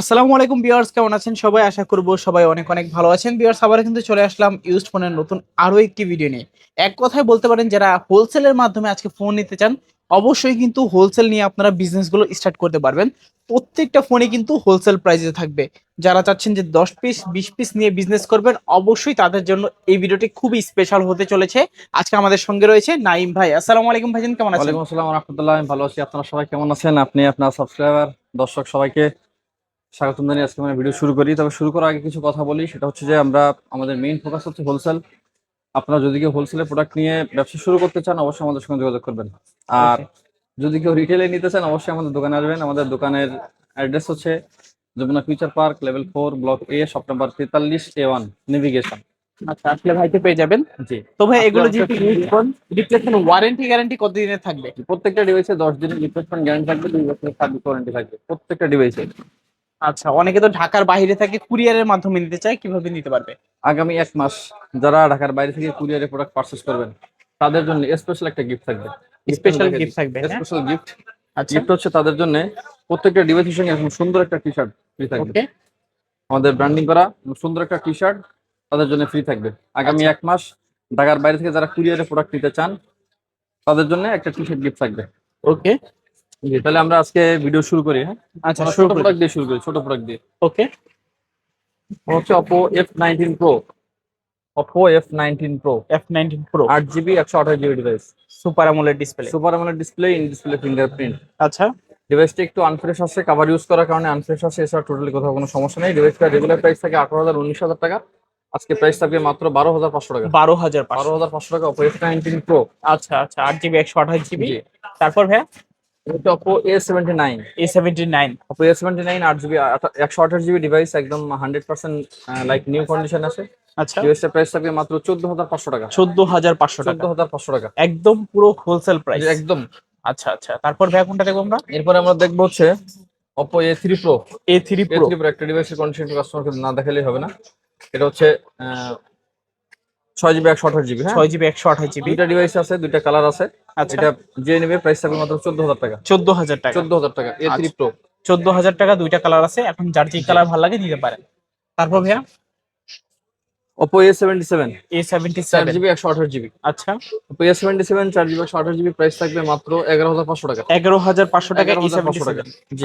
আসসালামু আলাইকুম বিয়ার্স কেমন আছেন সবাই? আশা করব সবাই অনেক অনেক ভালো আছেন। বিয়ার্স আবার কিন্তু চলে আসলাম ইউজড ফোনের নতুন আরও একটি ভিডিও নিয়ে। এক কথায় বলতে পারেন, যারা হোলসেলের মাধ্যমে আজকে ফোন নিতে চান, অবশ্যই কিন্তু হোলসেল নিয়ে আপনারা বিজনেসগুলো স্টার্ট করতে পারবেন। প্রত্যেকটা ফোনে কিন্তু হোলসেল প্রাইসে থাকবে। যারা চাচ্ছেন যে দশ পিস বিশ পিস নিয়ে বিজনেস করবেন, অবশ্যই তাদের জন্য এই ভিডিওটি খুবই স্পেশাল হতে চলেছে। আজকে আমাদের সঙ্গে রয়েছে নাইম ভাই। আসসালামু আলাইকুম ভাইজান, কেমন আছেন? ওয়ালাইকুম আসসালাম আমি ভালো আছি। আপনারা সবাই কেমন আছেন? আপনি আপনার সাবস্ক্রাইবার দর্শক সবাইকে স্বাগতম জানিয়ে আজকে আমরা ভিডিও শুরু করি। তবে শুরু করার আগে কিছু কথা বলি। সেটা হচ্ছে যে আমরা আমাদের মেইন ফোকাস হচ্ছে হোলসেল আপনারা যদি কেউ হোলসেলের প্রোডাক্ট নিয়ে ব্যবসা শুরু করতে চান অবশ্যই আমাদের সঙ্গে যোগাযোগ করবেন। আর যদি কেউ রিটেলে নিতে চান অবশ্যই আমাদের দোকানে আসবেন। আমাদের দোকানের অ্যাড্রেস হচ্ছে Jamuna future park level four block A shop number তেতাল্লিশ এ ওয়ান নেভিগেশন আচ্ছা আসলে পেয়ে যাবেন। জি। তো ভাই এগুলো যেহেতু use phone replacement warranty guarantee কতদিনের থাকবে? প্রত্যেকটা ডিভাইসে দশ দিনের রিপ্লেসমেন্ট গ্যারান্টি থাকবে দুই বছরের সার্ভিস ওয়ারেন্টি থাকবে। প্রত্যেকটা ডিভাইসে আচ্ছা অনেকে তো ঢাকার বাইরে থাকে কুরিয়ারের মাধ্যমে নিতে চায় কীভাবে নিতে পারবে? আগামী এক মাস যারা ঢাকার বাইরে থেকে কুরিয়ারে প্রোডাক্ট পারচেস করবেন তাদের জন্য স্পেশাল একটা গিফট থাকবে। স্পেশাল গিফট থাকবে? স্পেশাল গিফট আচ্ছা। গিফট হচ্ছে তাদের জন্য প্রত্যেকটা ডিভাইসের সঙ্গে এরকম সুন্দর একটা টি শার্ট ফ্রি থাকবে আমাদের ব্র্যান্ডিং করা সুন্দর একটা টি শার্ট তাদের জন্য ফ্রি থাকবে। আগামী আচ্ছা। এক মাস ঢাকার বাইরে থেকে যারা কুরিয়ারে প্রোডাক্ট নিতে চান তাদের জন্য একটা টি শার্ট গিফট থাকবে। ওকে জি, তাহলে আমরা আজকে ভিডিও শুরু করি হ্যাঁ? আচ্ছা শুরু ছোট প্রোডাক্ট দিয়ে শুরু করি ছোট প্রোডাক্ট দিয়ে। ওকে হচ্ছে Oppo F nineteen pro Oppo F nineteen pro F19 Pro আট জিবি একশো আঠাশ GB device super AMOLED display super AMOLED display in display fingerprint আচ্ছা। ডিভাইসটা একটু আনফ্রেশ আছে কভার ইউজ করার কারণে আনফ্রেশ আছে এছাড়া টোটালি কোথাও কোনো সমস্যা নেই। ডিভাইসটা রেগুলার প্রাইস থাকে আঠারো হাজার উনিশ হাজার টাকা। আজকে প্রাইস থাকবে মাত্র বারো হাজার পাঁচশো টাকা। বারো হাজার বারো হাজার পাঁচশো টাকা অপো এফ নাইনটিন প্রো আচ্ছা আচ্ছা আট জিবি একশো আঠাশ জিবি তারপর ভাইয়া? এটা সেভেন্টি নাইন আট জিবি একশো আঠাশ জিবি ডিভাইস একদম hundred percent like new condition আছে। আচ্ছা। ডিভাইসটার প্রাইস থাকবে মাত্র চোদ্দ হাজার পাঁচশো টাকা। চোদ্দ হাজার পাঁচশো চোদ্দ টাকা হাজার পাঁচশো টাকা। একদম পুরো হোলসেল প্রাইস একদম। আচ্ছা আচ্ছা। তারপর ভাইয়া কোনটা দেখব আমরা? এরপরে আমরা দেখব হচ্ছে three pro A three A pro pro একটা ডিভাইসের কন্ডিশন কাস্টমারকে না দেখালেই হবে না। এটা হচ্ছে ছয় জিবি একশো আঠাশ জিবি হ্যাঁ? ছয় জিবি একশো আঠাশ জিবি দুইটা ডিভাইস আছে দুইটা কালার আছে। আচ্ছা। এটা যে নেবে প্রাইস থাকবে মাত্র চোদ্দ হাজার টাকা। চোদ্দ হাজার টাকা। চোদ্দ হাজার টাকা এ থ্রি প্রো চোদ্দ হাজার টাকা দুইটা কালার আছে এখন যার যে কালার ভালো লাগে নিতে পারেন তারপর ভাইয়া? চার জিবি একশো আঠাশ জিবি আচ্ছা। জিবি একশো আঠাশ জিবি প্রাইস থাকবে মাত্র এগারো হাজার পাঁচশো টাকা। এগারো হাজার পাঁচশো টাকা এগারো এ হাজার সেভেন্টি পাঁচশো টাকা।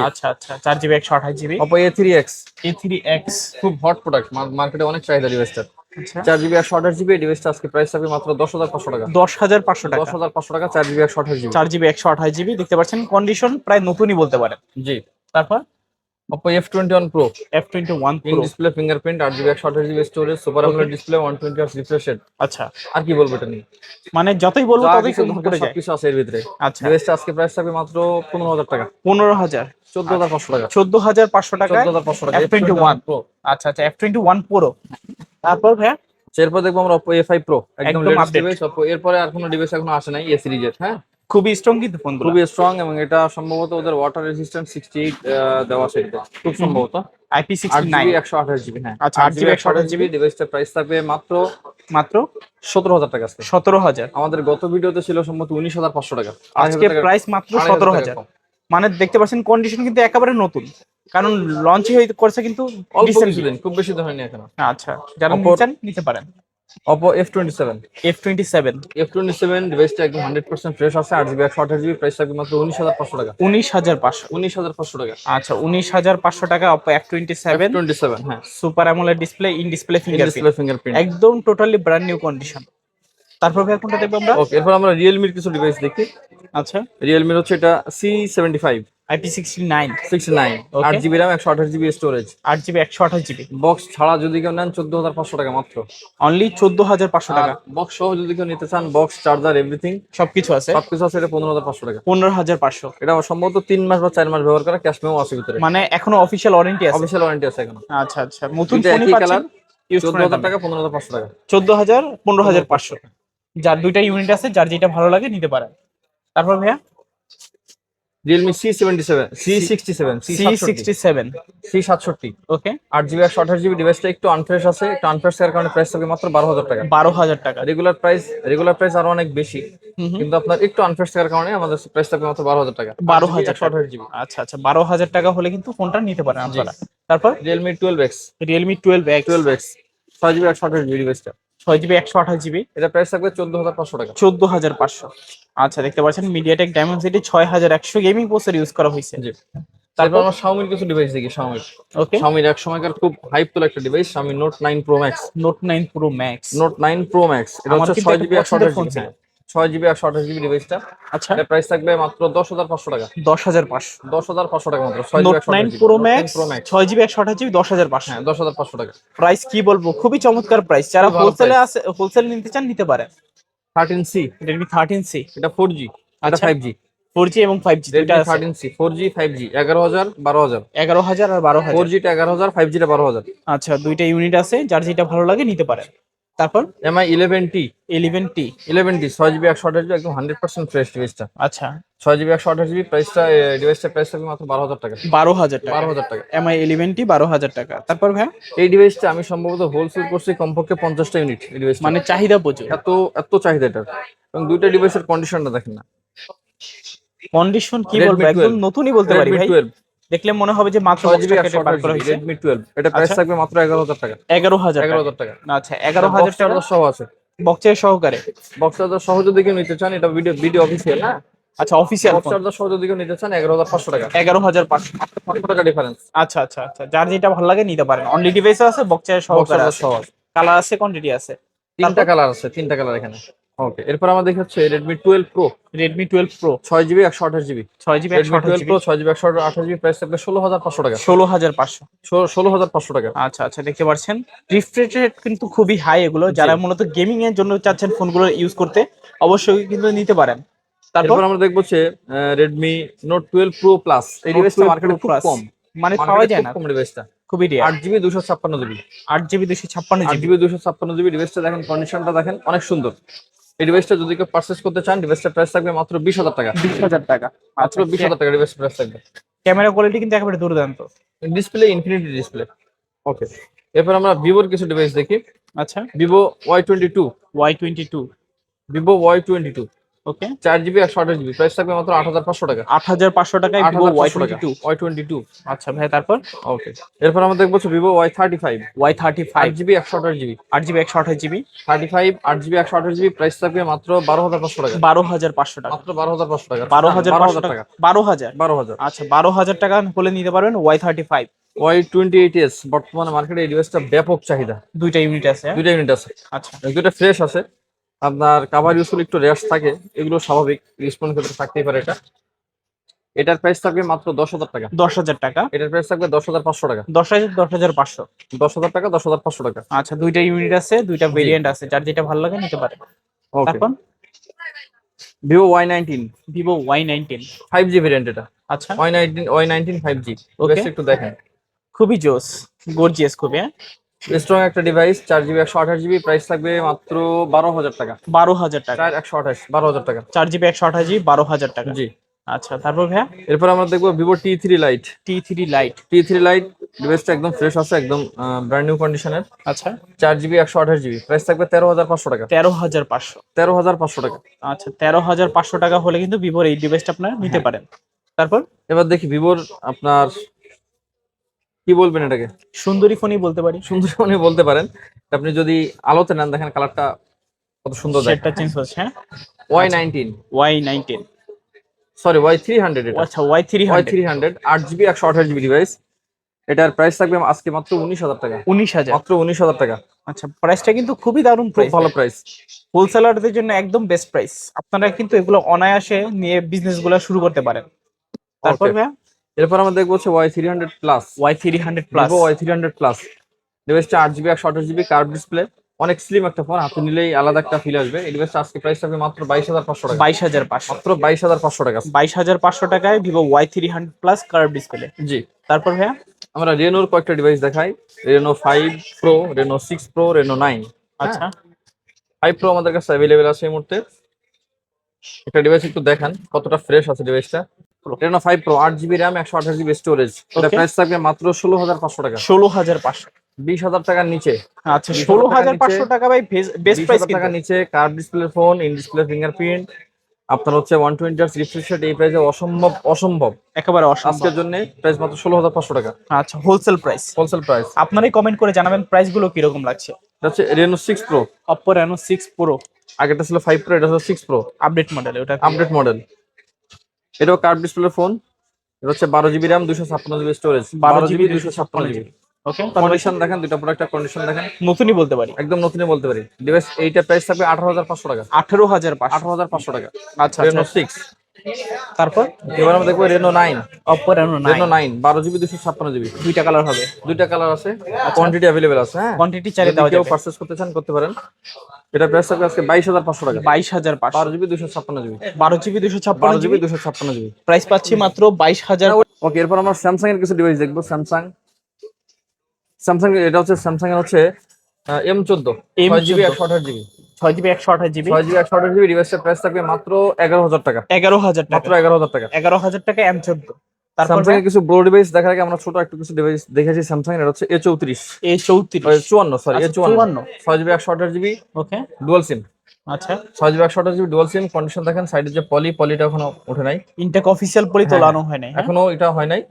আচ্ছা আচ্ছা। চার জিবি একশো আঠাশ GB Oppo A three X A three X খুব হট প্রোডাক্ট মার্কেটে অনেক চাহিদা ডিভাইসটার আচ্ছা চার জিবি একশো আঠাশ জিবি ডিভাইসটা আজকে প্রাইস থাকবে মাত্র দশ হাজার পাঁচশো টাকা। দশ হাজার পাঁচশো টাকা। দশ হাজার পাঁচশো টাকা চার জিবি একশো আঠাশ জিবি চার জিবি একশো আঠাশ জিবি দেখতে পাচ্ছেন কন্ডিশন প্রায় নতুনই বলতে পারেন। জি। তারপর pro F twenty one in display fingerprint আট জিবি একশো আঠাশ GB storage super AMOLED display one twenty hertz refresh আচ্ছা। আর কি বলব এটা নিয়ে? মানে যতই বলব ততই কম করে যায়। সবকিছু আছে এর ভিতরে। আচ্ছা। ডিভাইসটা আজকে প্রাইস থাকবে মাত্র পনেরো হাজার টাকা। পনেরো হাজার। চোদ্দ হাজার পাঁচশো টাকা। চোদ্দ হাজার পাঁচশো টাকা চোদ্দ হাজার পাঁচশো টাকা। F21 প্রো আচ্ছা আচ্ছা এফ টোয়েন্টি ওয়ান প্রো তারপর ভাইয়া? এরপর দেখব আমরা এ ফাইভ প্রো একদম লেটেস্ট অপো এরপরে আর কোনো ডিভাইস এখনও আসে নাই এ সিরিজের হ্যাঁ? খুবই স্ট্রং কিন্তু ফোন খুবই স্ট্রং এবং এটা সম্ভবত ওদের ওয়াটার রেজিস্ট্যান্ট সিক্সটি এইট দেওয়া আছে এটাতে। খুব সম্ভবত। আইপি আট সিক্সটি নাইন জিবি একশো আঠাশ জিবি হ্যাঁ। আচ্ছা, আট জিবি 8GB একশো আঠাশ জিবি ডিভাইসটার প্রাইস থাকবে মাত্র মাত্র সতেরো হাজার টাকা আজকে। সতেরো হাজার। আমাদের গত ভিডিওতে ছিল সম্ভবত উনিশ হাজার পাঁচশো টাকা। আজকে প্রাইস মাত্র আড়াই সতেরো টাকা হাজার। কম। মানে দেখতে পাচ্ছেন কন্ডিশন কিন্তু একেবারে নতুন। কারণ লঞ্চ হয়ে করছে কিন্তু খুব বেশি দিন হয়নি এখনও। আচ্ছা যারা Oppo- নিচ্ছেন নিতে পারেন। Oppo F twenty seven F twenty seven F twenty seven ডিভাইসটা একদম হান্ড্রেড পার্সেন্ট ফ্রেশ আছে আট জিবি একশো আঠাশ জিবি প্রাইস থাকবে মাত্র উনিশ হাজার পাঁচশো টাকা। উনিশ হাজার পাঁচশো। উনিশ হাজার পাঁচশো টাকা। আচ্ছা উনিশ হাজার পাঁচশো টাকা Oppo F twenty seven twenty seven হ্যাঁ super AMOLED display in display fingerprint একদম টোটালি ব্র্যান্ড নিউ কন্ডিশন তারপর ভাই কোনটা দেখব আমরা? ওকে এরপর আমরা রিয়েলমির কিছু ডিভাইস দেখি। আচ্ছা। রিয়েলমির হচ্ছে এটা C seventy five IP sixty nine six nine Okay. আট জিবি র্যাম একশো আঠাশ জিবি স্টোরেজ আট জিবি একশো আঠাশ জিবি বক্স ছাড়া যদি কেউ নেন চোদ্দ হাজার পাঁচশো টাকা মাত্র। অনলি চোদ্দ হাজার পাঁচশো টাকা। বক্স সহ যদি কেউ নিতে চান বক্স চার্জার এভরিথিং সবকিছু আছে। সবকিছু আছে এটা পনেরো হাজার পাঁচশো টাকা। পনেরো হাজার পাঁচশো। এটা সম্ভবত তিন মাস বা চার মাস ব্যবহার করা ক্যাশ মেমো আছে ভিতরে। মানে এখনও অফিসিয়াল ওয়ারেন্টি আছে। অফিসিয়াল ওয়ারেন্টি আছে এখন। আচ্ছা আচ্ছা। নতুন ফোনই পাচ্ছেন? চোদ্দ হাজার টাকা পনেরো হাজার পাঁচশো টাকা। চোদ্দ হাজার পনেরো হাজার পাঁচশো। যার দুইটা ইউনিট আছে যার যেটা ভালো লাগে নিতে পারেন। তারপর ভাইয়া? Realme C seventy seven C sixty seven C sixty seven C সাতষট্টি ওকে আট জিবি একশো আঠাশ জিবি ডিভাইসটা একটু আনফ্রেশ আছে একটু আনফ্রেশ থাকার কারণে প্রাইস থাকবে মাত্র বারো হাজার টাকা। বারো হাজার টাকা। রেগুলার প্রাইস রেগুলার প্রাইস আরও অনেক বেশি। কিন্তু আপনার একটু আনফ্রেশ থাকার কারণে আমাদের প্রাইস থাকবে মাত্র বারো হাজার টাকা। 12,000 একশো আঠাশ জিবি। আচ্ছা আচ্ছা বারো হাজার টাকা হলে কিন্তু ফোনটা নিতে পারেন আপনারা। তারপর? Realme twelve X Realme twelve X twelve X ছয় জিবি একশো আঠাশ জিবি ডিভাইসটা ছয় জিবি একশো আঠাশ জিবি এটা প্রাইস থাকবে চোদ্দ হাজার পাঁচশো টাকা। চোদ্দ হাজার পাঁচশো। আচ্ছা দেখতে পাচ্ছেন মিডিয়াটেক ডায়মন্ড ছয় হাজার একশো গেমিং প্রসেসর ইউজ করা হয়েছে। জি। তারপর আমার শাওমির কিছু ডিভাইস দেখি শাওমি ওকে শাওমির এক সময়কার খুব হাইপ তোলা একটা device Xiaomi note nine pro max note nine pro max note nine pro max এটা হচ্ছে ছয় জিবি একশো আঠাশ জিবি। ছয় জিবি একশো আঠাশ জিবি ডিভাইসটা আচ্ছা। এটা প্রাইস থাকবে মাত্র দশ হাজার পাঁচশো টাকা। দশ হাজার পাঁচশো। দশ হাজার পাঁচশো টাকা মাত্র ছয় GB nine pro max pro max ছয় জিবি একশো আঠাশ জিবি দশ হাজার পাঁচশো। হ্যাঁ দশ হাজার পাঁচশো টাকা। প্রাইস কি বলব? খুবই চমৎকার প্রাইস যারা হোলসেলে আছে হোলসেল নিতে চান নিতে পারেন। Thirteen C Redmi thirteen C এটা ফোর জি এটা আচ্ছা। ফাইভ জি ফোর জি এবং ফাইভ জি দুইটা thirteen C four G five G এগারো হাজার বারো হাজার। এগারো হাজার আর বারো ফোর হাজার জিটা এগারো হাজার ফাইভ জিটা বারো হাজার। আচ্ছা দুইটা ইউনিট আছে যার যেটা ভালো লাগে নিতে পারেন। তারপর? Mi eleven T eleven T eleven T ছয় জিবি একশো আঠাশ জিবি একদম হান্ড্রেড পার্সেন্ট ফ্রেশ ডিভাইসটা আচ্ছা। ছয় জিবি একশো আঠাশ জিবি প্রাইসটা ডিভাইসটা প্রাইস থাকবে মাত্র বারো হাজার টাকা। বারো হাজার টাকা। বারো হাজার টাকা। এমআই ইলেভেন টি বারো হাজার টাকা। তারপর ভাই এই ডিভাইসটা আমি সম্ভবত হোলসেল করছি কমপক্ষে পঞ্চাশটা ইউনিট এই ডিভাইস মানে চাহিদা প্রচুর। এত এত চাহিদা এটার। এবং দুইটা ডিভাইসের কন্ডিশনটা দেখেন না। কন্ডিশন কি বলব? একদম নতুনই বলতে পারি ভাই। দেখলে মনে হবে যে মাত্র রেডমি টুয়েলভ এটা প্রাইস আচ্ছা। থাকবে মাত্র এগারো হাজার টাকা। এগারো হাজার এগারো টাকা হাজার টাকা। আচ্ছা এগারো হাজার টাকা। সহ আছে। বক্সের সহকারে। বক্স চার্জার সহ যদি কেউ নিতে চান এটা ভিডিও ভিডিও অফিসিয়াল হ্যাঁ? আচ্ছা অফিসিয়াল বক্স চার্জার সহ যদি কেউ নিতে চান এগারো হাজার পাঁচশো টাকা। এগারো হাজার পাঁচশো। পাঁচশো টাকা ডিফারেন্স আচ্ছা আচ্ছা আচ্ছা। যার যেটা ভালো লাগে নিতে পারেন। অনলি ডিভাইস আছে বক্সের সহকারে সহ আছে। কালার আছে কোয়ান্টিটি আছে। তিনটা কালার আছে তিনটা কালার এখানে। ওকে এরপর আমরা দেখি হচ্ছে একশো আঠাশ জিবি ছয় জিবি একশো আঠাশ জিবি ছয় জিবি আঠাশ জিবি প্রাইস থাকবে ষোলো হাজার পাঁচশো টাকা। ষোলো হাজার পাঁচশো। ষোলো হাজার পাঁচশো টাকা। আচ্ছা আচ্ছা দেখতে পাচ্ছেন। রিফ্রেশ রেট কিন্তু খুবই হাই এগুলো। যারা মূলত গেমিং এর জন্য চাচ্ছেন ফোনগুলো ইউজ করতে অবশ্যই কিন্তু নিতে পারেন। তারপর আমরা দেখব হচ্ছে Redmi note twelve pro plus এই ডিভাইসটা মার্কেটে খুব কম। মানে পাওয়া যায় না। কম ডিভাইসটা খুবই রেয়ার আট জিবি দুশো ছাপ্পান্ন জিবি আট জিবি দুশো ছাপ্পান্ন আট জিবি জিবি দুশো ছাপ্পান্ন জিবি ডিভাইসটা দেখেন কন্ডিশনটা দেখেন অনেক সুন্দর। এই ডিভাইসটা যদি কেউ পারচেস করতে চান ডিভাইসটা প্রাইস থাকবে মাত্র বিশ হাজার টাকা। বিশ হাজার টাকা। মাত্র বিশ হাজার টাকা ডিভাইসের প্রাইস থাকবে। ক্যামেরা কোয়ালিটি কিন্তু একেবারে দুর্দান্ত। ডিসপ্লে ইনফিনিটি ডিসপ্লে ওকে এরপর আমরা ভিভোর কিছু ডিভাইস দেখি। আচ্ছা। Vivo Y twenty two Y twenty two Vivo Y twenty two okay চার জিবি একশো আঠাশ জিবি প্রাইস থাকবে মাত্র আট হাজার পাঁচশো টাকা। আট হাজার পাঁচশো টাকায় ভিভো ওয়াই টোয়েন্টি টাকা। টু ওয়াই টোয়েন্টি টু আচ্ছা ভাই তারপর? ওকে এরপর আমরা দেখব Vivo Y thirty five Y thirty five GB একশো আঠাশ জিবি আট জিবি একশো আঠাশ জিবি থার্টি ফাইভ আট জিবি একশো আঠাশ জিবি প্রাইস থাকবে মাত্র বারো হাজার পাঁচশো টাকা। বারো হাজার পাঁচশো টাকা। মাত্র বারো হাজার পাঁচশো টাকা। বারো হাজার বারো হাজার টাকা। টাকা। বারো হাজার। বারো হাজার। আচ্ছা বারো হাজার টাকা হলে নিতে পারবেন Y thirty five Y twenty eight S বর্তমানে মার্কেটে এই ডিভাইসটা ব্যাপক চাহিদা। দুইটা ইউনিট আছে হ্যাঁ? দুইটা ইউনিট আছে। আচ্ছা। দুইটা ফ্রেশ আছে। আপনার কাভার ইউজ করলে একটু র্যাশ থাকে এগুলো স্বাভাবিক রিসপন্স ক্ষেত্রে থাকতেই পারে এটা। এটার প্রাইস থাকবে মাত্র দশ হাজার টাকা। দশ হাজার টাকা। এটার প্রাইস থাকবে দশ হাজার পাঁচশো টাকা। দশ হাজার দশ হাজার পাঁচশো। দশ হাজার টাকা দশ হাজার পাঁচশো টাকা। আচ্ছা দুইটা ইউনিট আছে দুইটা ভেরিয়েন্ট আছে যার যেটা ভালো লাগে নিতে পারে। ওকে তারপর? Vivo Y nineteen Vivo Y nineteen five G variant এটা। আচ্ছা। Y nineteen Y nineteen five G Okay. একটু দেখেন। খুবই জোস গর্জিয়াস খুবই হ্যাঁ? স্ট্রং একটা ডিভাইস চার জিবি একশো আঠাশ জিবি প্রাইস থাকবে মাত্র বারো হাজার টাকা। বারো হাজার টাকা। একশো আঠাশ বারো হাজার টাকা। চার জিবি একশো আঠাশ জিবি বারো হাজার টাকা। জি। আচ্ছা তারপর ভাইয়া? এরপর আমরা দেখব Vivo T three lite T three lite T three lite ডিভাইসটা একদম ফ্রেশ আছে একদম ব্র্যান্ড নিউ কন্ডিশনের আচ্ছা। চার জিবি একশো আঠাশ জিবি প্রাইস থাকবে তেরো হাজার পাঁচশো টাকা। তেরো হাজার পাঁচশো। তেরো হাজার পাঁচশো টাকা। আচ্ছা তেরো হাজার পাঁচশো টাকা হলে কিন্তু ভিভোর এই ডিভাইসটা আপনারা নিতে হ্যাঁ। পারেন। তারপর? এবার দেখি ভিভোর আপনার কি বলবেন এটাকে? সুন্দরী ফোনই বলতে পারি। সুন্দরী ফোনই বলতে পারেন। আপনি যদি আলোতে নেন দেখেন কালারটা কত সুন্দর সেটটা চেঞ্জ হচ্ছে হ্যাঁ? Y nineteen Y nineteen sorry Y three hundred এটা। আচ্ছা Y three Y three hundred আট জিবি একশো আঠাশ জিবি ডিভাইস এটার প্রাইস থাকবে আজকে মাত্র উনিশ হাজার টাকা। উনিশ হাজার। মাত্র উনিশ হাজার টাকা। আচ্ছা প্রাইসটা কিন্তু খুবই দারুণ প্রাইস ভালো প্রাইস হোলসেলারদের জন্য একদম বেস্ট প্রাইস আপনারা কিন্তু এগুলো অনায়াসে নিয়ে বিজনেসগুলো শুরু করতে পারেন। তারপর. ভাইয়া? এরপর আমরা দেখব হচ্ছে Y three hundred plus Y three hundred plus Y three hundred plus ডিভাইসটা আট জিবি একশো আঠাশ জিবি কার্ভ ডিসপ্লে অনেক স্লিম একটা ফোন হাতে নিলেই আলাদা একটা ফিল আসবে। এই ডিভাইসটা আজকে প্রাইস থাকবে মাত্র বাইশ হাজার পাঁচশো টাকা। বাইশ হাজার পাঁচশো। মাত্র বাইশ হাজার পাঁচশো টাকা। বাইশ হাজার পাঁচশো টাকায় Vivo Y three hundred plus curve display জি। তারপর ভাইয়া? আমরা রেনোর কয়েকটা ডিভাইস দেখাই। Reno five pro Reno six pro Reno nine আচ্ছা। ফাইভ প্রো আমাদের কাছে অ্যাভেলেবেল আছে এই মুহূর্তে। একটা ডিভাইস একটু দেখান কতটা ফ্রেশ আছে ডিভাইসটা প্রো রেনো ফাইভ প্রো আট জিবি র্যাম একশো আঠাশ জিবি স্টোরেজ প্রাইস থাকবে মাত্র ষোলো হাজার পাঁচশো টাকা। ষোলো হাজার পাঁচশো। বিশ হাজার টাকার নিচে। আচ্ছা ষোলো হাজার পাঁচশো টাকা ভাই বেস্ট প্রাইস টাকার নিচে display phone in display fingerprint আপনার হচ্ছে one twenty hertz refresh rate এই প্রাইসে অসম্ভব অসম্ভব। একেবারে আজকের জন্য প্রাইস মাত্র ষোলো হাজার পাঁচশো টাকা। আচ্ছা হোলসেল প্রাইস হোলসেল প্রাইস আপনারাই কমেন্ট করে জানাবেন প্রাইসগুলো কীরকম লাগছে। হচ্ছে Reno six Pro Oppo Reno six Pro আগেটা ছিল ফাইভ প্রো এটা হচ্ছে সিক্স প্রো আপডেট মডেল ওটা আপডেট মডেল এটাও কার্ড ডিসপ্লে ফোন এটা হচ্ছে বারো জিবি র্যাম দুশো ছাপ্পান্ন জিবি স্টোরেজ 12 বারো জিবি দুশো ছাপ্পান্ন জিবি ওকে কন্ডিশন দেখেন দুটো প্রোডাক্টের কন্ডিশন দেখেন। নতুনই বলতে পারি। একদম নতুনই বলতে পারি। ডিভাইস এইটা প্রাইস থাকবে আঠারো হাজার পাঁচশো টাকা। আঠারো হাজার আঠারো হাজার পাঁচশো টাকা। আচ্ছা রেনো আচ্ছা সিক্স তারপর? এবার আমরা দেখব Reno nine Oppo Reno Reno nine nine বারো জিবি দুশো ছাপ্পান্ন জিবি দুইটা কালার হবে। দুইটা কালার আছে কোয়ান্টিটি অ্যাভেলেবেল আছে হ্যাঁ? কোয়ান্টিটি চারে দেওয়া যাবে। পারচেস করতে চান করতে পারেন। এটা প্রাইস থাকবে আজকে বাইশ হাজার পাঁচশো টাকা। বাইশ হাজার বারো জিবি দুশো ছাপ্পান্ন জিবি বারো জিবি দুশো ছাপ্পান্ন জিবি দুশো ছাপ্পান্ন জিবি প্রাইস পাচ্ছি মাত্র বাইশ হাজার। ওকে এরপর আমরা স্যামসাং এর কিছু ডিভাইস দেখব। স্যামসাং স্যামসাং এটা হচ্ছে স্যামসাং এর হচ্ছে এম চোদ্দ। M14 ছয় জিবি একশো আঠাশ জিবি ছয় জিবি একশো আঠাশ জিবি। ছয় জিবি একশো আঠাশ জিবি ডিভাইসের প্রাইস থাকবে মাত্র এগারো হাজার টাকা। এগারো হাজার মাত্র এগারো হাজার টাকা। এগারো হাজার টাকা এম চোদ্দ। স্যামসাং এর কিছু ডিভাইস দেখার আগে আমরা ছোট একটু কিছু ডিভাইস দেখেছি স্যামসাং এর হচ্ছে এ চৌত্রিশ। এ চৌত্রিশ। চুয়ান্ন সরি এ আচ্ছা, চুয়ান্ন। ছয় জিবি একশো আঠাশ জিবি ওকে ডুয়াল সিম আচ্ছা। ছয় জিবি একশো আঠাশ জিবি ডুয়াল সিম কন্ডিশন দেখেন সাইডে যে পলি পলিটা এখনও ওঠে নাই। ইনটেক অফিসিয়াল হ্যাঁ, তোলানো হয় নাই হ্যাঁ? এখনও এটা হয় নাই।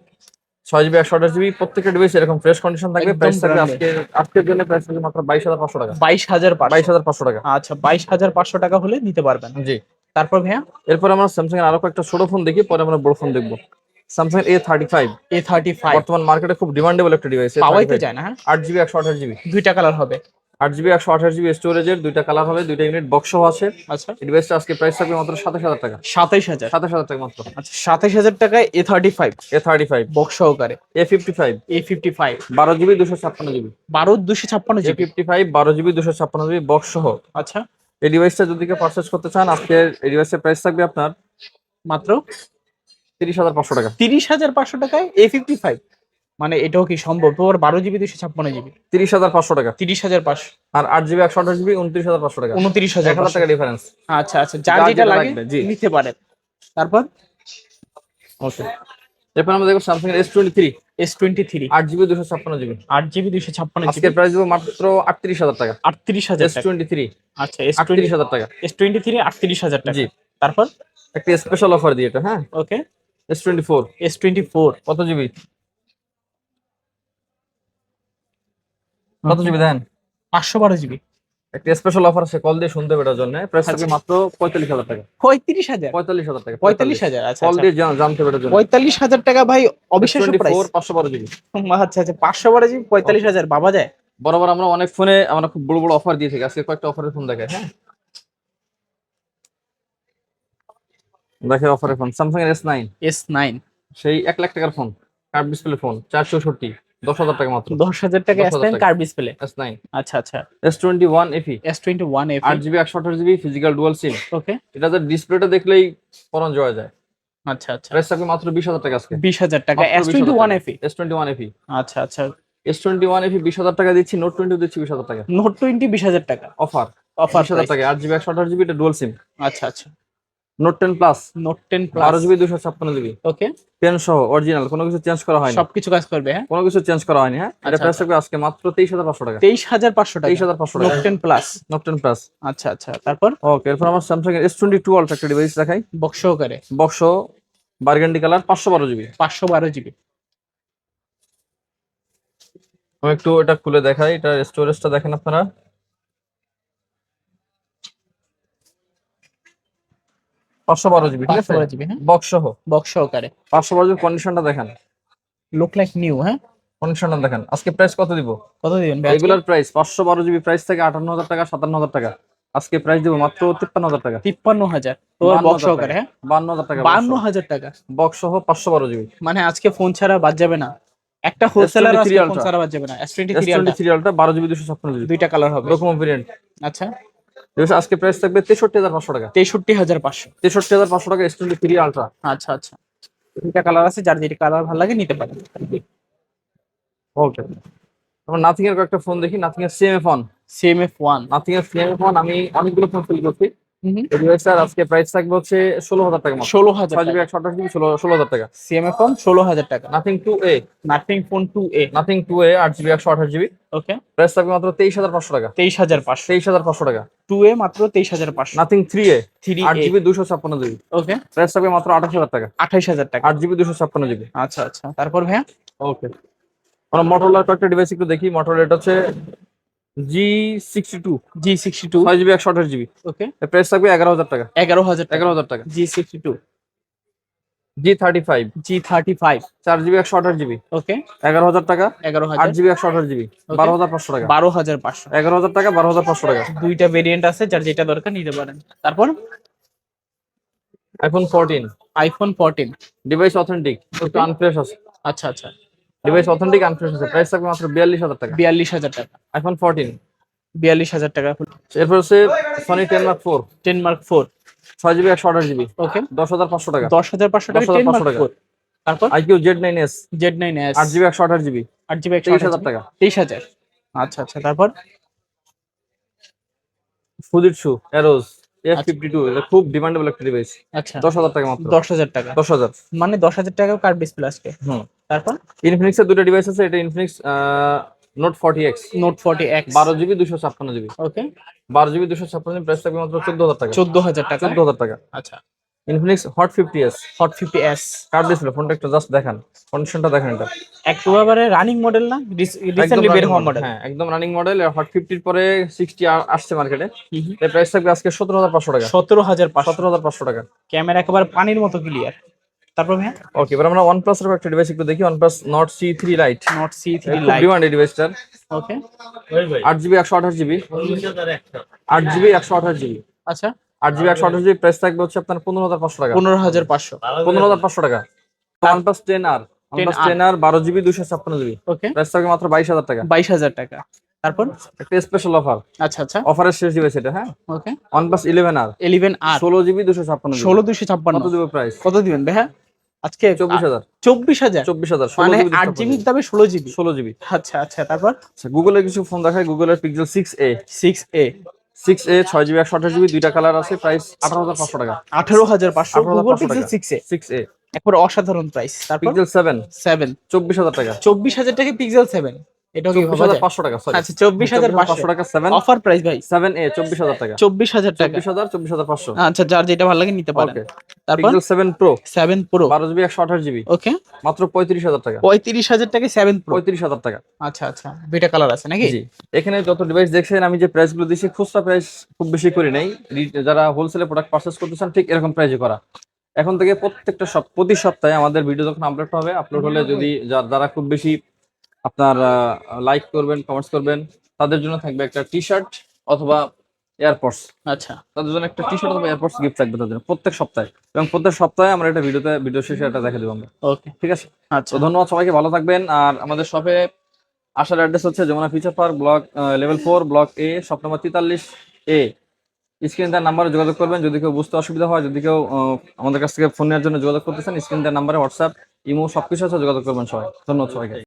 ছয় জিবি একশো আঠাশ জিবি প্রত্যেকটা ডিভাইস এরকম ফ্রেশ কন্ডিশন থাকবে প্রাইস থাকবে আজকে আজকের জন্য প্রাইস থাকবে মাত্র বাইশ হাজার পাঁচশো টাকা। বাইশ হাজার বাইশ হাজার পাঁচশো টাকা। আচ্ছা বাইশ হাজার পাঁচশো টাকা হলে নিতে পারবেন। জি। তারপর ভাইয়া? এরপর আমরা স্যামসাং এর আরও কয়েকটা ছোট ফোন দেখি পরে আমরা বড় ফোন দেখব। Samsung A thirty five A thirty five বর্তমান মার্কেটে খুব ডিমান্ডেবল একটা ডিভাইস পাওয়াই তো যায় না হ্যাঁ? আট জিবি একশো আঠাশ জিবি দুইটা কালার হবে। আট জিবি একশো আঠাশ জিবি স্টোরেজের দুইটা কালার হবে দুইটা ইউনিট বক্সও আছে। আচ্ছা। এই ডিভাইসটা আজকে প্রাইস থাকবে মাত্র সাতাশ হাজার টাকা। সাতাইশ হাজার? সাতাশ হাজার টাকা মাত্র। আচ্ছা সাতাইশ হাজার টাকায় A thirty five A thirty five box সহকারে। A fifty five A fifty five বারো জিবি দুশো ছাপ্পান্ন জিবি। বারো দুশো ছাপ্পান্ন জিবি? ফিফটি ফাইভ বারো জিবি দুশো ছাপ্পান্ন জিবি বক্স সহ। আচ্ছা। এই ডিভাইসটা যদি কেউ পারচেস করতে চান আজকে এই ডিভাইসের প্রাইস থাকবে আপনার মাত্র? তিরিশ হাজার পাঁচশো টাকা। তিরিশ হাজার পাঁচশো টাকায় এ ফিফটি ফাইভ মানে এটাও কি সম্ভব? তোর বারো জিবি দুশো ছাপ্পান্ন জিবি তিরিশ হাজার পাঁচশো টাকা। তিরিশ হাজার পাঁচশো। আর আট জিবি একশো আঠাশ জিবি উনত্রিশ হাজার পাঁচশো টাকা। উনত্রিশ হাজার হাজার টাকা ডিফারেন্স আচ্ছা আচ্ছা। যার যেটা লাগে লাগবে, নিতে পারেন। তারপর? ওকে। এরপর আমরা দেখব স্যামসাং এর S twenty three S twenty three আট জিবি দুশো ছাপ্পান্ন জিবি আট জিবি দুশো ছাপ্পান্ন জিবি প্রাইস দেবো মাত্র আটত্রিশ হাজার টাকা। আটত্রিশ হাজার এস টোয়েন্টি থ্রি আচ্ছা এস আটত্রিশ হাজার টাকা। এস টোয়েন্টি থ্রি আটত্রিশ হাজার টাকা। জি। তারপর? একটা স্পেশাল অফার দিয়ে এটা হ্যাঁ? Okay. S twenty four S twenty four কত জিবি কত জিবি দেন? পাঁচশো বারো জিবি। একটা স্পেশাল অফার আছে কল দিয়ে শুনতে হবে এটার জন্য। প্রাইস থাকবে আচ্ছা। মাত্র পঁয়তাল্লিশ হাজার টাকা। পঁয়ত্রিশ হাজার? পঁয়তাল্লিশ হাজার টাকা পঁয়তাল্লিশ হাজার আচ্ছা কল আচ্ছা। দিয়ে জান- জানতে হবে এটার জন্য। পঁয়তাল্লিশ হাজার টাকা ভাই অবিশ্বাস্য প্রাইস পাঁচশো বারো জিবি। আচ্ছা আচ্ছা পাঁচশো বারো জিবি পঁয়তাল্লিশ হাজার বাবা যায়। বরাবর আমরা অনেক ফোনে আমরা খুব বড় বড় অফার দিয়ে থাকি। আজকে কয়েকটা অফারের ফোন দেখায় হ্যাঁ? দেখে অফারের ফোন স্যামসাং এর এস নাইন এস নাইন সেই এক লাখ টাকার ফোন কার্ভ ডিসপ্লে ফোন চার চৌষট্টি দশ হাজার টাকা মাত্র। দশ হাজার টাকা S nine curved display S nine আচ্ছা আচ্ছা। S twenty one FE S twenty one FE আট জিবি একশো আঠাশ GB physical dual SIM okay এটা ডিসপ্লেটা দেখলেই পরন জয় যায়। আচ্ছা আচ্ছা। প্রাইস থাকবে মাত্র বিশ হাজার টাকা আজকে। বিশ হাজার টাকা। S 20,000 twenty one. FE S twenty one FE আচ্ছা আচ্ছা। এস টোয়েন্টি ওয়ান এফি বিশ হাজার টাকা দিচ্ছি নোট টোয়েন্টি দিচ্ছি বিশ হাজার টাকা। নোট টোয়েন্টি বিশ হাজার টাকা। অফার অফার হাজার টাকা। আট জিবি একশো আঠাশ জিবি এটা ডুয়াল সিম আচ্ছা আচ্ছা। Note ten plus Note ten plus GB দুশো ছাপ্পান্ন জিবি ওকে পেন সহ অরিজিনাল কোনো কিছু চেঞ্জ করা হয়নি। সবকিছু কাজ করবে হ্যাঁ? কোনো কিছু চেঞ্জ করা হয়নি হ্যাঁ? এটা আচ্ছা, প্রাইস থাকবে আজকে মাত্র তেইশ হাজার পাঁচশো টাকা। তেইশ হাজার পাঁচশো টাকা। তেইশ হাজার পাঁচশো নোট টাকা ten plus Note ten plus আচ্ছা আচ্ছা। তারপর? ওকে এরপর আমার Samsung S twenty two Ultra একটা ডিভাইস দেখাই। বক্স সহকারে। বক্স বার্গেন্ডি কালার পাঁচশো বারো জিবি পাঁচশো বারো জিবি আমি একটু এটা খুলে দেখাই এটা স্টোরেজটা দেখেন আপনারা। পাঁচশো বারো জিবি ঠিক আছে? জিবি হ্যাঁ। বক্স সহ বক্স সহকারে পাঁচশো বারো জিবি কন্ডিশনটা দেখেন। লুক লাইক নিউ হ্যাঁ? কন্ডিশনটা দেখেন। আজকে প্রাইস কত দিব? কত দিবেন রেগুলার প্রাইস পাঁচশো বারো জিবি প্রাইস থেকে আটান্ন হাজার টাকা সাতান্ন হাজার টাকা। আজকে প্রাইস দিব মাত্র তিপ্পান্ন হাজার টাকা। তিপ্পান্ন হাজার তোর বক্স সহকারে হ্যাঁ? বান্ন হাজার টাকা বান্ন হাজার টাকা। বক্স সহ পাঁচশো বারো জিবি মানে আজকে ফোন ছাড়া বাদ যাবে না। একটা হোলসেলার S23 আজকে ফোন। ছাড়া বাদ যাবে না। এস টোয়েন্টি থ্রি আলটা বারো জিবি দুশো ছাপ্পান্ন জিবি। দুইটা কালার হবে। এরকম ভেরিয়েন্ট আচ্ছা। আজকে প্রাইস থাকবে তেষট্টি হাজার পাঁচশো টাকা। তেষট্টি হাজার পাঁচশো। তেষট্টি হাজার পাঁচশো টাকা এস টোয়েন্টি থ্রি আলট্রা আচ্ছা আচ্ছা। দুইটা কালার আছে যার যেটা কালার ভালো লাগে নিতে পারেন। ওকে তারপর নাথিং এর কয়েকটা ফোন দেখি। নাথিং এর CMF phone CMF one nothing এর সিএমএ ফোন আমি অনেকগুলো ফোন ফিল করছি। আজকে প্রাইস থাকবে হচ্ছে ষোলো হাজার টাকা ষোলো হাজার ছয় জিবি একশো আঠাশ জিবি ষোলো ষোলো হাজার টাকা। সিএমএ ফোন ষোলো হাজার টাকা। Nothing two A Nothing phone two A Nothing two A আট জিবি একশো আঠাশ জিবি ওকে প্রাইস থাকবে মাত্র তেইশ হাজার পাঁচশো টাকা। তেইশ হাজার পাঁচশো। তেইশ হাজার পাঁচশো টাকা। টু এ মাত্র তেইশ হাজার পাঁচশো। নাথিং থ্রি এ থ্রি আট জিবি দুশো ছাপ্পান্ন জিবি ওকে প্রাইস থাকবে মাত্র আঠাশ হাজার টাকা। আঠাইশ হাজার টাকা। আট জিবি দুশো ছাপ্পান্ন জিবি আচ্ছা আচ্ছা। তারপর ভাইয়া? ওকে আমরা মোটরলার কয়েকটা ডিভাইস একটু দেখি। মোটরলা এটা হচ্ছে G sixty two G sixty two ছয় জিবি একশো আঠাশ জিবি ওকে প্রাইস থাকবে এগারো হাজার টাকা। এগারো হাজার এগারো হাজার টাকা। G sixty two G thirty five G thirty five চার জিবি একশো আঠাশ জিবি ওকে এগারো হাজার টাকা। এগারো আট জিবি একশো আঠাশ জিবি বারো হাজার পাঁচশো টাকা। বারো হাজার পাঁচশো। এগারো হাজার টাকা বারো হাজার পাঁচশো টাকা। দুইটা ভেরিয়েন্ট আছে যার যেটা দরকার নিতে পারেন। তারপর? IPhone fourteen iPhone fourteen device authentic একটু. আনফ্রেশ আছে। আচ্ছা আচ্ছা। ডিভাইস অথেন্টিক আনফ্রেশ আছে। প্রাইস থাকবে মাত্র বিয়াল্লিশ হাজার টাকা। বিয়াল্লিশ হাজার টাকা। আইফোন ফোরটিন বিয়াল্লিশ হাজার টাকা এরপর হচ্ছে Sony ten Mark four ten Mark four ছয় জিবি একশো আঠাশ জিবি ওকে দশ হাজার পাঁচশো টাকা। দশ হাজার পাঁচশো টাকা 10,500 টেন মার্ক টাকা। ফোর তারপর? IQOO Z nine S Z nine S আট জিবি একশো আঠাশ জিবি আট জিবি একশো তেইশ হাজার টাকা। তেইশ হাজার। আচ্ছা আচ্ছা তারপর? ফুজিটসু। ফিফটি টু এটা খুব ডিমান্ডেবল একটা ডিভাইস আচ্ছা। দশ হাজার টাকা মাত্র। দশ হাজার টাকা। দশ হাজার। মানে দশ হাজার টাকা কার্ড ডিসপ্লে আসবে হুম। তারপর? ইনফিনিক্স এর দুটো ডিভাইস আছে এটা Infinix Note forty X Note forty X বারো জিবি দুশো ছাপ্পান্ন জিবি ওকে বারো জিবি দুশো ছাপ্পান্ন জিবি প্রাইস থাকবে মাত্র চোদ্দ হাজার টাকা। চোদ্দ হাজার টাকা। চোদ্দ হাজার টাকা। আচ্ছা। Infinix Hot fifty S Hot fifty S curved display ফোনটা একটু জাস্ট দেখান। কন্ডিশনটা দেখেন এটা। একেবারে রানিং মডেল না? রিসেন্টলি বের হওয়া মডেল হ্যাঁ একদম রানিং মডেল হট ফিফটির পরে সিক্সটি আসছে মার্কেটে এর প্রাইস থাকবে আজকে সতেরো হাজার পাঁচশো টাকা। সতেরো হাজার সতেরো হাজার পাঁচশো টাকা। ক্যামেরা একেবারে পানির মতো ক্লিয়ার তারপর ভাইয়া? ওকে এবার আমরা প্লাস এর একটা ডিভাইস একটু দেখি। Three lite Nord CE three খুব লাইট ডিমান্ড ডিভাইসটার ওকে আট জিবি একশো আঠাশ জিবি আট জিবি একশো আঠাশ জিবি আচ্ছা। আট জিবি একশো আঠাশ জিবি প্রাইস থাকবে হচ্ছে আপনার পনেরো হাজার পাঁচশো টাকা। পনেরো হাজার পাঁচশো। পনেরো হাজার পাঁচশো টাকা। OnePlus ten R OnePlus 10R ten R বারো জিবি দুশো ছাপ্পান্ন জিবি ওকে প্রাইস থাকবে মাত্র বাইশ হাজার টাকা। বাইশ হাজার টাকা। তারপর একটা স্পেশাল অফার আচ্ছা আচ্ছা। অফারের শেষ ডিভাইস এটা হ্যাঁ? Okay OnePlus eleven R eleven R ষোলো জিবি দুশো ছাপ্পান্ন ষোলো দুশো ছাপ্পান্ন। কত দেবে প্রাইস কত দিবেন ভাইয়া? আজকে চব্বিশ হাজার। চব্বিশ হাজার? চব্বিশ হাজার মানে জিবি আট জিবির দামে ষোলো জিবি ষোলো জিবি আচ্ছা আচ্ছা তারপর? আচ্ছা গুগলের কিছু ফোন দেখায় গুগলের Pixel six A six A six A ছয় জিবি একশো আঠাশ জিবি দুইটা কালার আছে প্রাইস আঠারো হাজার পাঁচশো টাকা। আঠারো হাজার পাঁচশো 18,500 Google Pixel six A six A একবার অসাধারণ প্রাইস তারপর? পিক্সেল সেভেন সেভেন চব্বিশ হাজার টাকা। চব্বিশ হাজার টাকা পিক্সেল সেভেন এটাও কি চব্বিশ ভাবা হাজার যায়? পাঁচশো টাকা sorry। আচ্ছা টাকা অফার প্রাইস ভাই। এ টাকা। টাকা। আচ্ছা যার যেটা ভালো লাগে নিতে পারেন। তারপর? ওকে মাত্র পঁয়ত্রিশ হাজার টাকা। পঁয়ত্রিশ হাজার টাকা। আচ্ছা আচ্ছা। কালার আছে নাকি? জি। এখানে যত ডিভাইস দেখছেন আমি যে প্রাইসগুলো দিচ্ছি খুচরা প্রাইস খুব বেশি করি নাই। যারা হোলসেলে প্রোডাক্ট পারচেস করতে চান ঠিক এরকম প্রাইসে করা। এখন থেকে প্রত্যেকটা প্রতি সপ্তাহে আমাদের ভিডিও যখন আপলোড হবে আপলোড হলে যদি যারা খুব বেশি আপনার লাইক করবেন কমেন্টস করবেন। তাদের জন্য থাকবে একটা টি শার্ট অথবা এয়ারপোর্টস আচ্ছা। তাদের জন্য একটা টি শার্ট অথবা এয়ারপোর্টস গিফট থাকবে তাদের জন্য প্রত্যেক সপ্তাহে। এবং প্রত্যেক সপ্তাহে আমরা এটা ভিডিওতে ভিডিও শেষে এটা দেখে দেবো আমরা। ওকে ঠিক আছে? আচ্ছা। ধন্যবাদ সবাইকে ভালো থাকবেন। আর আমাদের শপে আসার অ্যাড্রেস হচ্ছে Jamuna Future Park block level four block A shop number তেতাল্লিশ এ স্ক্রিন তার নাম্বারে যোগাযোগ করবেন। যদি কেউ বুঝতে অসুবিধা হয় যদি কেউ আমাদের কাছ থেকে ফোন নেওয়ার জন্য যোগাযোগ করতেছেন স্ক্রিন তার নাম্বারে হোয়াটসঅ্যাপ ইমো সবকিছু আছে যোগাযোগ করবেন সবাই। ধন্যবাদ সবাইকে।